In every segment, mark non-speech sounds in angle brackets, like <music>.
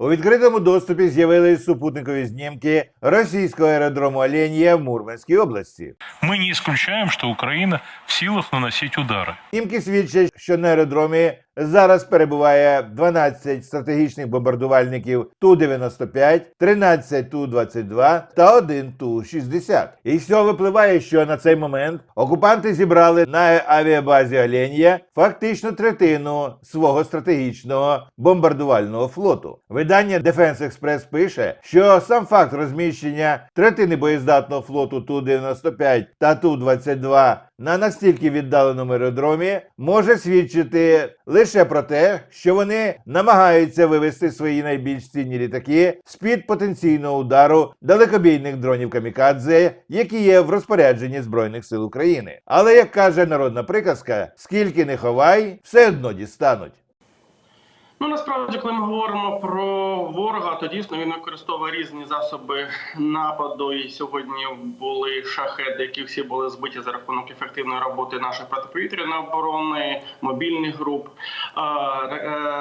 У відкритому доступі з'явились супутникові знімки російського аеродрому Оленія в Мурманській області. Ми не ісключаємо, що Україна в силах наносить удари. Знімки свідчать, що на аеродромі зараз перебуває 12 стратегічних бомбардувальників Ту-95, 13 Ту-22 та 1 Ту-60. І з випливає, що на цей момент окупанти зібрали на авіабазі Оленія фактично третину свого стратегічного бомбардувального флоту. Видання Defense Express пише, що сам факт розміщення третини боєздатного флоту Ту-95 та Ту-22 на настільки віддаленому аеродромі може свідчити лише про те, що вони намагаються вивести свої найбільш цінні літаки з-під потенційного удару далекобійних дронів камікадзе, які є в розпорядженні Збройних сил України. Але як каже народна приказка, скільки не ховай, все одно дістануть. Ну насправді, коли ми говоримо про ворога, то дійсно він використовує різні засоби нападу. І сьогодні були шахети, які всі були збиті за рахунок ефективної роботи нашої протиповітряної оборони, мобільних груп, е,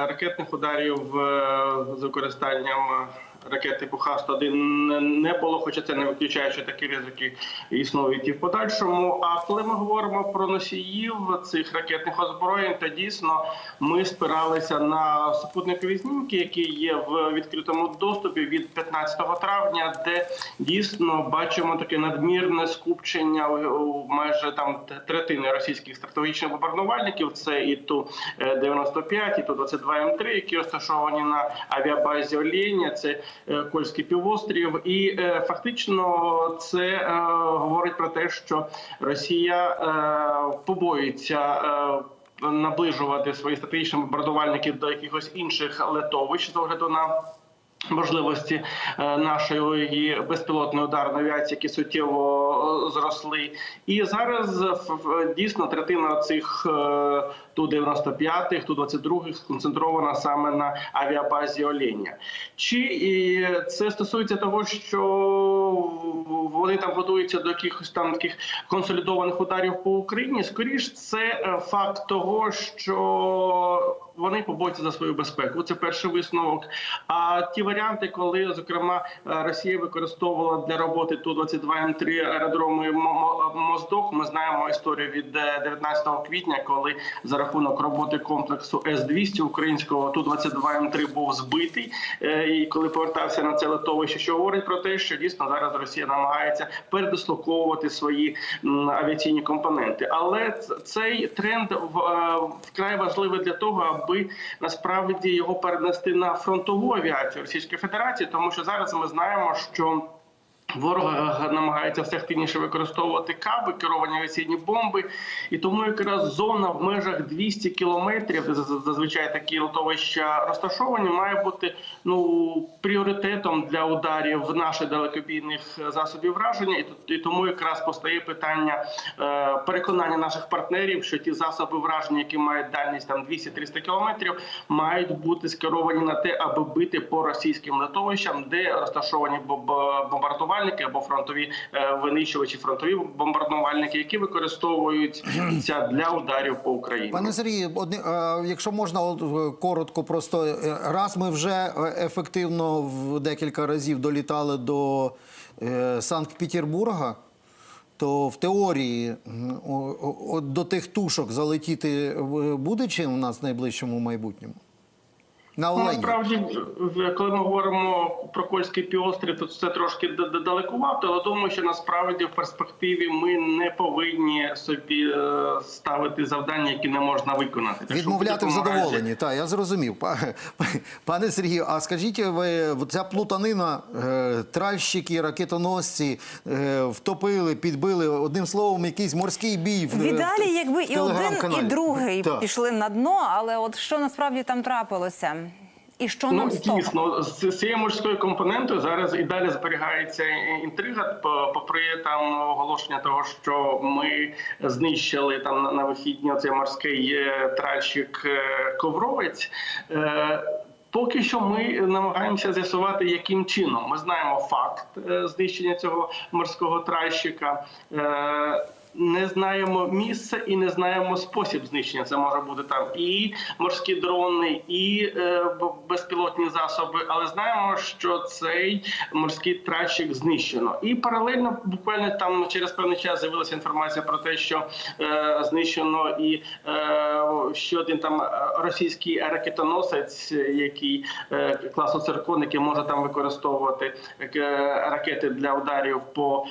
ракетних ударів е, з використанням. Ракет типу Х-101 не- було, хоча це не виключає, що такі ризики існують і в подальшому. А коли ми говоримо про носіїв цих ракетних озброєнь, то дійсно ми спиралися на супутникові знімки, які є в відкритому доступі від 15 травня, де дійсно бачимо таке надмірне скупчення у- майже там третини російських стратегічних бомбардувальників. Це і ту 95, і ту 22 М3, які розташовані на авіабазі Олєння. Це е, Кольський півострів, і е, фактично це е, говорить про те, що Росія побоїться. Е, наближувати свої стратегічні бомбардувальники до якихось інших летовищ з огляду на можливості е, нашої безпілотної ударної авіації, які суттєво е, зросли. І зараз дійсно третина цих е, Ту-95, Ту-22 сконцентрована саме на авіабазі Оленя. Чи і це стосується того, що вони там готуються до якихось там таких консолідованих ударів по Україні? Скоріш, це факт того, що вони побоюються за свою безпеку. Це перший висновок. А ті варіанти, коли зокрема е, Росія використовувала для роботи ту 22 М3 аеродроми Мо- Мо- Моздок. Ми знаємо історію від е, 19 квітня, коли за рахунок роботи комплексу С 200 українського ту 22 М3 був збитий. Е, І коли повертався на це литовище, що говорить про те, що дійсно зараз Росія намагається передислоковувати свої авіаційні компоненти. Але цей тренд е, вкрай важливий для того, аби насправді його перенести на фронтову авіацію Російської Федерації, тому що зараз ми знаємо, що Ворог е, намагається все активніше використовувати каби, керовані авіаційні бомби, і тому якраз зона в межах 200 кілометрів, де зазвичай такі литовища розташовані, має бути ну пріоритетом для ударів наших далекобійних засобів враження. І, тому якраз постає питання е, переконання наших партнерів, що ті засоби враження, які мають дальність там 200-300 кілометрів, мають бути скеровані на те, аби бити по російським литовищам, де розташовані бомб- бомбардувальники або фронтові е, винищувачі, фронтові бомбардувальники, які використовуються <clears throat> для ударів по Україні. Пане Сергію, одне, е, якщо можна е, коротко, просто раз ми вже ефективно в декілька разів долітали до Санкт-Петербурга, то в теорії до тих тушок залетіти буде чим у нас в найближчому майбутньому? На Ну, Олені. Насправді, коли ми говоримо про Кольський півострів, то це трошки далекувато, але думаю, що насправді в перспективі ми не повинні собі е, ставити завдання, які не можна виконати. Так Відмовляти в задоволенні, так, я зрозумів. Па- <laughs> Пане Сергію, а скажіть, ви ця плутанина, е, тральщики, ракетоносці е, втопили, підбили, одним словом, якийсь морський бій в В ідеалі, якби в і один, і другий Так. пішли на дно, але от що насправді там трапилося? І що Ну, нам з того? дійсно, з цією морською компонентою зараз і далі зберігається інтрига, по- попри там оголошення того, що ми знищили там на, вихідні оцей морський е, тральщик е, ковровець. Е, Поки що ми намагаємося з'ясувати, яким чином. Ми знаємо факт знищення цього морського тральщика. Не знаємо місце і не знаємо спосіб знищення. Це може бути там і морські дрони, і е, безпілотні засоби. Але знаємо, що цей морський тральщик знищено. І паралельно, буквально там через певний час з'явилася інформація про те, що е, знищено і е, ще один там е, російський ракетоносець, який е, класу циркон, який може там використовувати е, ракети для ударів по.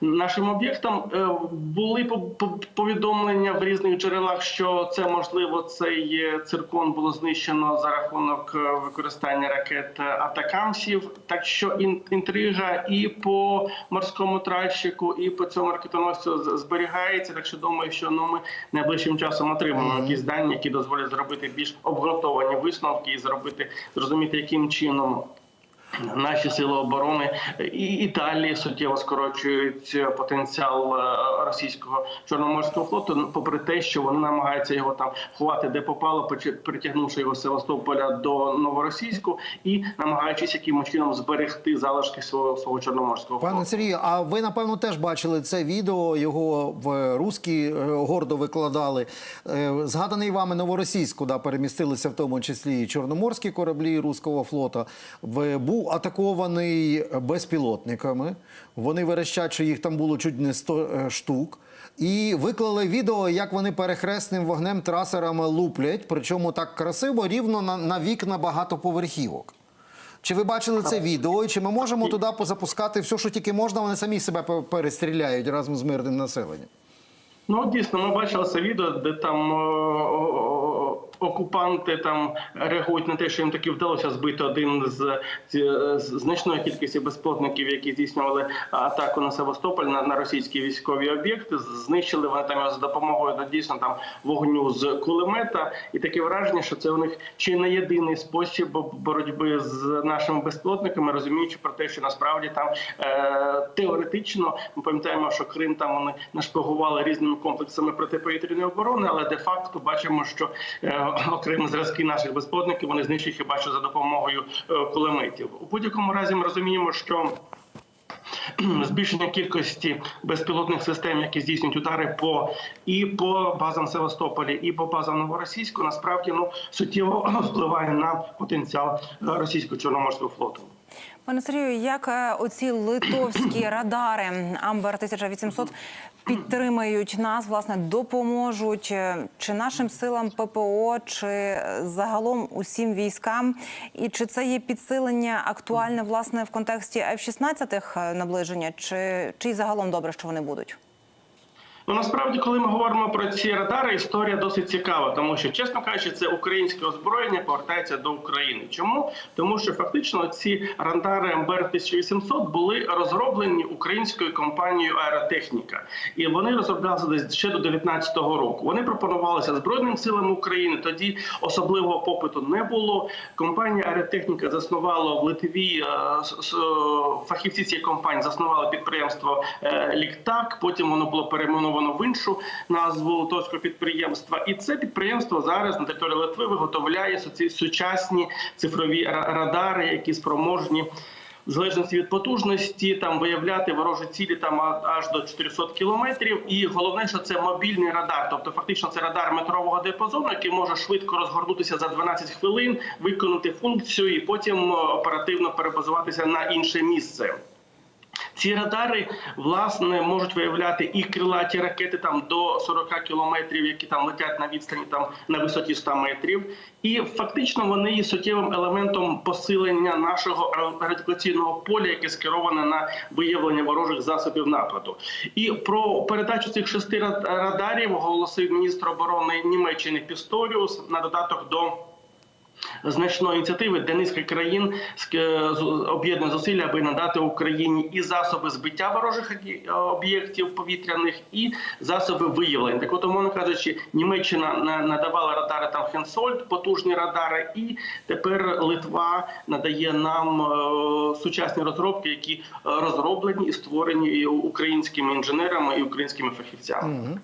Нашим об'єктам Е, були по- по- повідомлення в різних джерелах, що це можливо цей е, циркон було знищено за рахунок е, використання ракет атакамсів. Так що ін- інтрига і по морському тральщику, і по цьому ракетоносцю зберігається. Так що думаю, що ну ми найближчим часом отримаємо якісь дані, які дозволять зробити більш обґрунтовані висновки і зробити зрозуміти, яким чином. Наші сили оборони і Італії суттєво скорочують потенціал е, російського чорноморського флоту, попри те, що вони намагаються його там ховати де попало, притягнувши його з Севастополя до новоросійську і намагаючись якимось чином зберегти залишки свого свого чорноморського Пане. Сергію, а ви напевно теж бачили це відео. Його в русські е, гордо викладали. Е, Згаданий вами новоросійськ, куди перемістилися в тому числі і чорноморські кораблі руського флота, в- був атакований безпілотниками. Вони верещать, що їх там було чуть не 100 е, штук. І виклали відео, як вони перехресним вогнем трасерами луплять, причому так красиво, рівно на, на вікна багатоповерхівок. Чи ви бачили це відео? І чи ми можемо туди позапускати все, що тільки можна, вони самі себе перестріляють разом з мирним населенням? Ну дійсно, ми бачили це відео, де там о, о, окупанти там реагують на те, що їм таки вдалося збити один з, з, з значної кількості безпілотників, які здійснювали атаку на Севастополь на, на російські військові об'єкти. Знищили вони там за допомогою до дійсно там вогню з кулемета. І таке враження, що це у них чи не єдиний спосіб боротьби з нашими безпілотниками, розуміючи про те, що насправді там е, теоретично ми пам'ятаємо, що Крим там вони нашпигували різними комплексами протиповітряної оборони, але де факто бачимо, що е, окремі зразки наших безпілотників вони знищують хіба що за допомогою е, кулеметів. У будь-якому разі ми розуміємо, що збільшення кількості безпілотних систем, які здійснюють удари по і по базам Севастополі, і по базам Новоросійську, насправді ну суттєво впливає на потенціал е, російського чорноморського флоту. Пане Сергію, як е, оці литовські радари Амбер 1800 підтримають нас, власне, допоможуть е, чи нашим силам ППО, чи е, загалом усім військам, і чи це є підсилення актуальне власне в контексті F-16 наближення, чи, чи загалом добре, що вони будуть? Ну насправді, коли ми говоримо про ці радари, історія досить цікава, тому що, чесно кажучи, це українське озброєння повертається до України. Чому? Тому що фактично ці радари МБР 1800 були розроблені українською компанією Аеротехніка, і вони розроблялися десь ще до 19-го року. Вони пропонувалися збройним силам України. Тоді особливого попиту не було. Компанія Аеротехніка заснувала в Литві е, фахівці цієї компанії заснували підприємство е, Ліктак. Потім воно було перейменовано в іншу назву литовського підприємства. І це підприємство зараз на території Литви виготовляє сучасні цифрові радари, які спроможні. В залежності від потужності там виявляти ворожі цілі там аж до 400 кілометрів. І головне, що це мобільний радар, тобто фактично це радар метрового диапазону, який може швидко розгорнутися за 12 хвилин, виконати функцію і потім е, оперативно перебазуватися на інше місце. Ці радари власне можуть виявляти і крилаті ракети там до 40 кілометрів, які там летять на відстані там на висоті 100 метрів. І фактично вони є суттєвим елементом посилення нашого радіаційного поля, яке скероване на виявлення ворожих засобів нападу. І про передачу цих шести радарів оголосив міністр оборони Німеччини Пісторіус на додаток до значної ініціативи, де низка країн з- об'єднує зусилля, аби надати Україні і засоби збиття ворожих об'єктів повітряних, і засоби виявлення. Так, от, умовно кажучи, Німеччина на- надавала радари там Хенсольд, потужні радари, і тепер Литва надає нам е, сучасні розробки, які е, розроблені і створені українськими інженерами і українськими фахівцями.